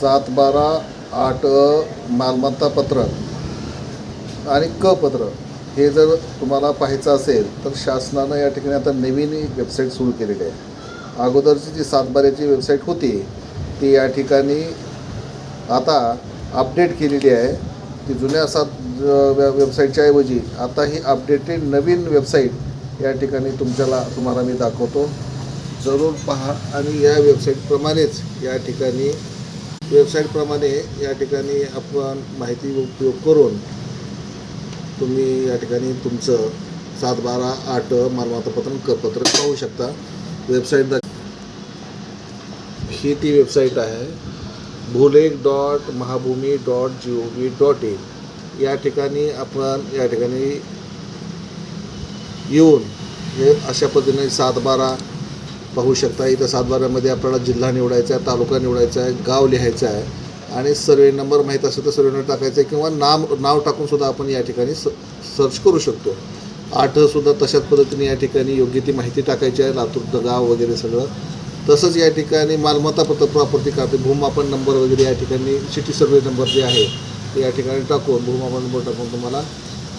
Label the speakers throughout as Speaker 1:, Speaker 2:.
Speaker 1: सात बारा आठ मालमत्ता पत्र आणि क पत्र हे जर तुम्हाला पाहायचं असेल तर शासनानं या ठिकाणी आता नवीन वेबसाईट सुरू केलेली आहे. अगोदरची जी सातबाऱ्याची वेबसाईट होती ती या ठिकाणी आता अपडेट केलेली आहे. ती जुन्या सात वेबसाईटच्या ऐवजी आता ही अपडेटेड नवीन वेबसाईट या ठिकाणी तुमच्याला तुम्हाला मी दाखवतो. जरूर पहा आणि या वेबसाईटप्रमाणेच या ठिकाणी वेबसाईटप्रमाणे या ठिकाणी आपण माहिती उपयोग करून तुम्ही या ठिकाणी तुमचं सात बारा आठ मालमत्तापत्र आणि पाहू शकता. वेबसाईट ही ती वेबसाईट आहे. Bhulekh dot Mahabhumi dot G O V dot in. या ठिकाणी आपण या ठिकाणी येऊन हे अशा पद्धतीने सात बारा पाहू शकता. इथं सातबाऱ्यामध्ये आपल्याला जिल्हा निवडायचा आहे तालुका निवडायचा आहे गाव लिहायचं आहे. आणि सर्वे नंबर माहीत असेल तर सर्वे नंबर टाकायचा आहे किंवा नाम नाव टाकून सुद्धा आपण या ठिकाणी स सर्च करू शकतो. आठसुद्धा तशाच पद्धतीने या ठिकाणी योग्य ती माहिती टाकायची आहे. लातूर गाव वगैरे सगळं. तसंच या ठिकाणी मालमत्ता पत्र प्रॉपर्टी कापी भूमापन नंबर वगैरे या ठिकाणी सिटी सर्वे नंबर जे आहे ते या ठिकाणी टाकून भूमापन नंबर टाकून तुम्हाला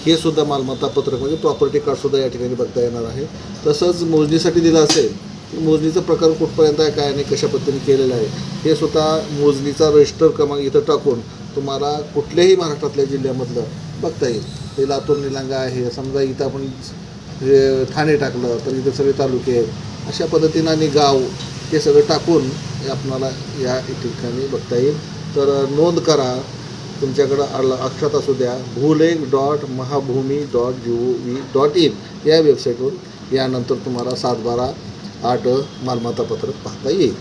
Speaker 1: हे सुद्धा मालमत्ता पत्रक म्हणजे प्रॉपर्टी कार्डसुद्धा या ठिकाणी बघता येणार आहे. तसंच मोजणीसाठी दिलं असेल मोजणीचा प्रकार कुठपर्यंत आहे काय आणि कशा पद्धतीने केलेलं आहे हे स्वतः मोजणीचा रजिस्टर क्रमांक इथं टाकून तुम्हाला कुठल्याही महाराष्ट्रातल्या जिल्ह्यामधलं बघता येईल. ते लातूर निलंगा आहे. समजा इथं आपण ठाणे टाकलं तर इथं सगळे तालुके आहेत. अशा पद्धतीनं आणि गाव हे सगळं टाकून हे आपणाला या ठिकाणी बघता येईल. तर नोंद करा. तुमच्याकडं आला लक्षात असू द्या. Bhulekh dot Mahabhumi dot G O V dot in या वेबसाईटवर यानंतर तुम्हाला सातबारा आठ मालमत्ता पत्रक पाहता येईल.